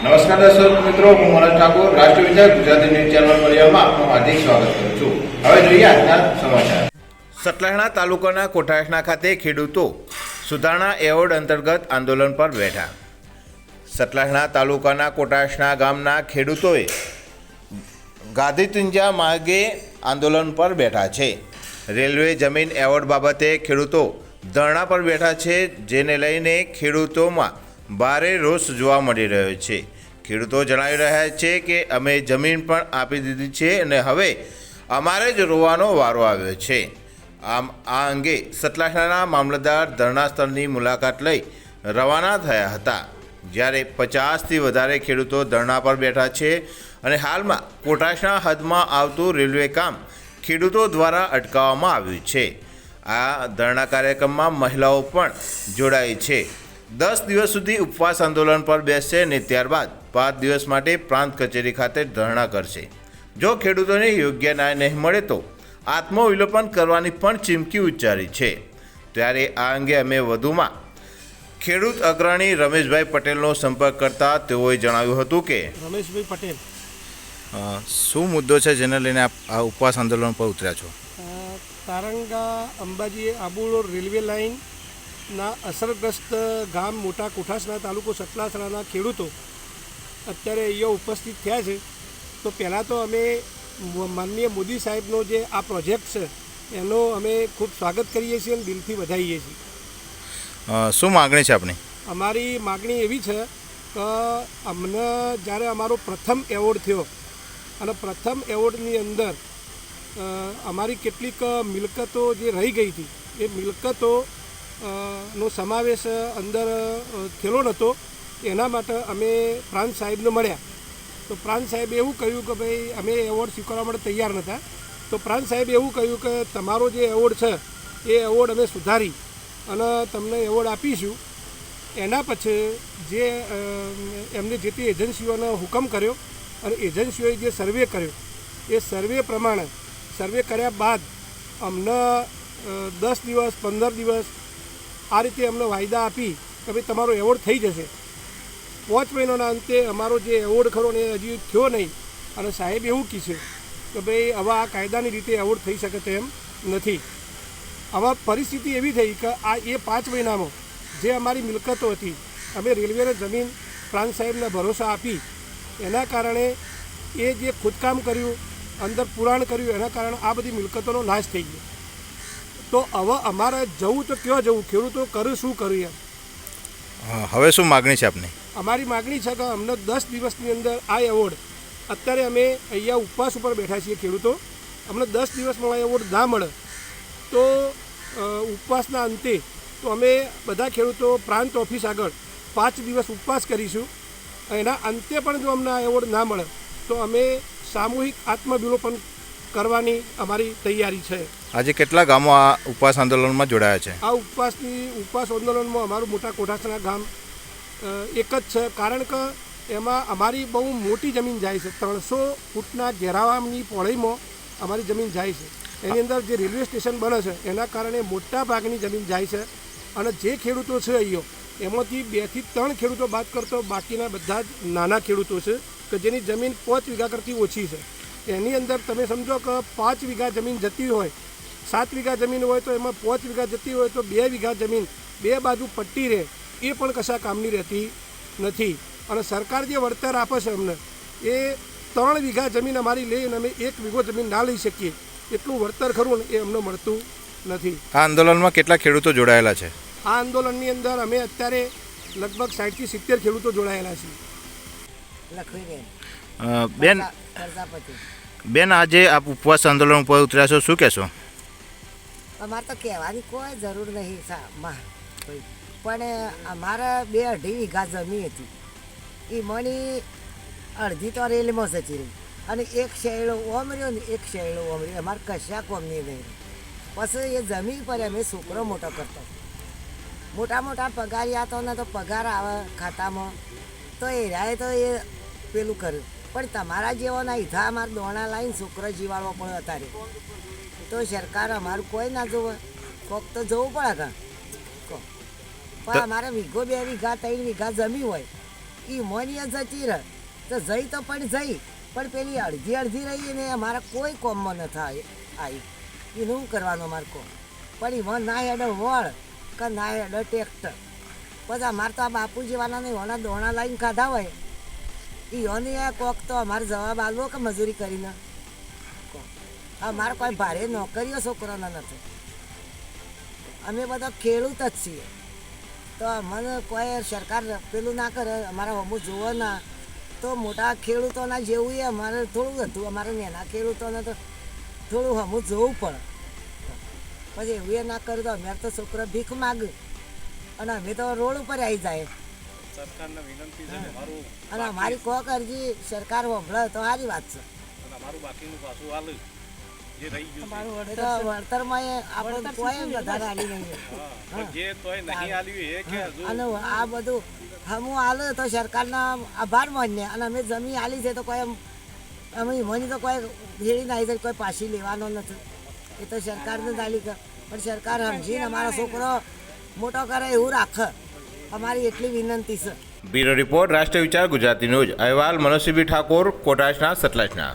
મિત્રો, હું મનોજ ઠાકોર, રાષ્ટ્રીય વિચાર ગુજરાતી ન્યૂઝ ચેનલ પરિવારમાં આપનું હાર્દિક સ્વાગત કરું છું. હવે જોઈએ આજના સમાચાર. સતલાણા તાલુકાના કોઠાસણા ખાતે ખેડૂતો સુધારણા એવોર્ડ અંતર્ગત આંદોલન પર બેઠા. સતલાણા તાલુકાના કોટાસણા ગામના ખેડૂતોએ ગાંધીતુંજા માર્ગે આંદોલન પર બેઠા છે. રેલવે જમીન એવોર્ડ બાબતે ખેડૂતો ધરણા પર બેઠા છે, જેને લઈને ખેડૂતોમાં ભારે રોષ જોવા મળી રહ્યો છે. ખેડૂતો જણાવી રહ્યા છે કે અમે જમીન પણ આપી દીધી છે અને હવે અમારે જ રોવાનો વારો આવ્યો છે. આમ આ અંગે સતલાસણાના મામલતદાર ધરણા સ્થળની મુલાકાત લઈ રવાના થયા હતા. જ્યારે પચાસથી વધારે ખેડૂતો ધરણા પર બેઠા છે અને હાલમાં કોટાશના હદમાં આવતું રેલવે કામ ખેડૂતો દ્વારા અટકાવવામાં આવ્યું છે. આ ધરણા કાર્યક્રમમાં મહિલાઓ પણ જોડાઈ છે. દસ દિવસ સુધી ઉપવાસ આંદોલન પર બેસશે અને ત્યારબાદ પાંચ દિવસ માટે પ્રાંત કચેરી ખાતે ધરણા કરશે. જો ખેડૂતોને યોગ્ય ન્યાય નહીં મળે તો આત્મવિલોપન કરવાની પણ ચીમકી ઉચ્ચારી છે. ત્યારે આ અંગે અમે વધુમાં ખેડૂત અગ્રણી રમેશભાઈ પટેલનો સંપર્ક કરતા તેઓએ જણાવ્યું હતું કે રમેશભાઈ પટેલ. શું મુદ્દો છે જેને લઈને આપ આ ઉપવાસ આંદોલન પર ઉતર્યા છો? તારંગા અંબાજી આબુ રેલવે લાઇનના અસરગ્રસ્ત ગામ મોટા કોઠાસના તાલુકો સતલાસણાના ખેડૂતો અત્યારે અહીંયા ઉપસ્થિત થયા છે. તો પહેલાં તો અમે માનનીય મોદી સાહેબનો જે આ પ્રોજેક્ટ છે એનો અમે ખૂબ સ્વાગત કરીએ છીએ અને દિલથી વધાવીએ છીએ. શું માગણી છે આપણી અમારી માગણી એવી છે કે અમને જ્યારે અમારો પ્રથમ એવોર્ડ થયો અને પ્રથમ એવોર્ડની અંદર અમારી કેટલીક મિલકતો જે રહી ગઈ હતી એ મિલકતો નો સમાવેશ અંદર થયેલો નહોતો એના માટે અમે પ્રાંત સાહેબને મળ્યા. તો પ્રાંત સાહેબે એવું કહ્યું કે ભાઈ, અમે એવોર્ડ સ્વીકારવા માટે તૈયાર નહોતા તો પ્રાંત સાહેબે એવું કહ્યું કે તમારો જે એવોર્ડ છે, એ એવોર્ડ અમે સુધારી અને તમને એવોર્ડ આપીશું. એના પછી જે એમને જે તે એજન્સીઓનો હુકમ કર્યો અને એજન્સીઓએ જે સર્વે કર્યો, એ સર્વે પ્રમાણે, સર્વે કર્યા બાદ અમને દસ દિવસ, પંદર દિવસ આ રીતે અમને વાયદા આપી કે ભાઈ તમારો એવોર્ડ થઈ જશે. પાંચ મહિનાના અંતે અમારો જે એવોર્ડ ખરો ને હજી થયો નહીં. અને સાહેબ એવું કહેશે કે ભાઈ આવા આ કાયદાની રીતે એવોર્ડ થઈ શકે તેમ નથી. આવા પરિસ્થિતિ એવી થઈ કે આ એ પાંચ મહિનામાં જે અમારી મિલકતો હતી, અમે રેલવેને જમીન, પ્રાંત સાહેબને ભરોસા આપી, એના કારણે એ જે ખોદકામ કર્યું, અંદર પુરાણ કર્યું, એના કારણે આ બધી મિલકતોનો નાશ થઈ ગયો. તો હવે અમારે જવું તો ક્યાં જવું? ખેડૂતો કરું શું કર્યું એમ? હવે શું માગણી છે આપની? અમારી માગણી છે કે અમને દસ દિવસની અંદર આ એવોર્ડ અત્યારે અમે અહીંયા ઉપવાસ ઉપર બેઠા છીએ ખેડૂતો અમને દસ દિવસમાં આ એવોર્ડ ના મળે તો ઉપવાસના અંતે તો અમે બધા ખેડૂતો પ્રાંત ઓફિસ આગળ પાંચ દિવસ ઉપવાસ કરીશું. એના અંતે પણ જો અમને આ એવોર્ડ ના મળે તો અમે સામૂહિક આત્મવિલોપન કરવાની અમારી તૈયારી છે. આજે કેટલા ગામો આ ઉપવાસ આંદોલનમાં જોડાયા છે? આ ઉપવાસની, ઉપવાસ આંદોલનમાં અમારું મોટા કોઠાસણા ગામ એક જ છે. કારણ કે એમાં અમારી બહુ મોટી જમીન જાય છે. ત્રણસો ફૂટના ઘેરાવાની પોળીમાં અમારી જમીન જાય છે. એની અંદર જે રેલવે સ્ટેશન બને છે, એના કારણે મોટા ભાગની જમીન જાય છે. અને જે ખેડૂતો છે અહીંયો એમાંથી બેથી ત્રણ ખેડૂતો બાદ કરતો બાકીના બધા જ નાના ખેડૂતો છે, કે જેની જમીન પાંચ વીઘા કરતી ઓછી છે. એની અંદર તમે સમજો કે પાંચ વીઘા જમીન જતી હોય સાત વીઘા જમીન હોય તો એમાં પાંચ વીઘા જતી હોય તો બે વીઘા જમીન બે બાજુ પટ્ટી રહે એ પણ કશા કામની રહેતી નથી. અને સરકાર જે વળતર આપે છે અમને એ ત્રણ વીઘા જમીન અમારી લઈને અમે એક વીઘો જમીન ના લઈ શકીએ. એટલું વળતર ખરું ને એ અમને મળતું નથી. આ આંદોલનમાં કેટલા ખેડૂતો જોડાયેલા છે? આ આંદોલનની અંદર અમે અત્યારે લગભગ સાઠથી સિત્તેર ખેડૂતો જોડાયેલા છીએ. બેન. બેન આજે આપ ઉપવાસ આંદોલન ઉપર ઉતર્યા છો શું કહેશો? અમારે તો કહેવાની કોઈ જરૂર નહીં માં પણ અમારે બે અઢી વીઘા જમીન હતી. એ મણી અડધી તો રેલમાં જતી રહી અને એક શેરડો ઓમ રહ્યો ને એક શેરડો ઓમ રહ્યો. અમારે કશા કોમની નહીં પછી એ જમીન પર અમે છોકરો મોટો કરતો. મોટા મોટા પગાર યાતો ને તો પગાર આવે ખાતામાં. તો એ રાય તો એ પેલું કર્યું. પણ તમારા જેવાના ઈથા અમારે દોણા લાવીને છોકરો જીવાડવો પણ અત્યારે. તો સરકાર અમારું કોઈ ના જોવે. કોક તો જવું પડે કાં. પણ અમારે વીઘો બે વીઘા ત્રણ વીઘા જમી હોય. એ મોનીએ જતી રહે. તો જઈ તો પણ જઈ. પણ પેલી અડધી અડધી રહી ને અમારા કોઈ કોમમાં ન થાય. આવી એનું શું કરવાનું અમારે કોમ? પણ એમાં ના હેડે વળ કે ના હેડે ટ્રેક્ટર પછી અમારે તો આ બાપુ જેવાના નહીં હોના દોણા લાવીને ખાધા હોય. એ યોની કોક તો અમારે જવાબ આલવો કે મજૂરી કરીને. અમારે કોઈ ભારે નોકરીઓ છોકરાના નથી. અમે બધા ખેડૂત જ છીએ. તો અમને કોઈ સરકાર પેલું ના કરે અમારા હમું જુઓ ના. તો મોટા ખેડૂતોના જેવું એ અમારે થોડું હતું અમારે નાના ખેડૂતોને તો થોડું હમું જોવું પડે. પછી એવું એ ના કર્યું તો અમે તો છોકરો ભીખ માગ. અને અમે તો રોડ ઉપર આવી જાય. અને અમારી કોક અરજી સરકાર વભળે તો સારી વાત છે. અમારું બાકીનું પાછું જે રહી ગયું છે. એ તો વળતરમાં એ આપણે કોઈ વધારે આલી નહીં. હા પણ જે તોય નહીં આલ્યું એ કે અને આ બધું હમું આલે તો સરકારના આભાર માન્ય અને અમે જમીન આલી છે તો કોઈ એમ- અમે મને તો કોઈ ભેળી ના આવી કોઈ પાછી લેવાનો નથી. એ તો સરકારને જ આલી પણ સરકાર સમજીને અમારો છોકરો મોટો કરે એવું રાખે. અમારી એટલી વિનંતી છે. બ્યુરો રિપોર્ટ રાષ્ટ્રીય વિચાર ગુજરાતી ન્યૂઝ. અહેવાલ મનોજસિંહ ઠાકોર કોટાશના સતલાજના.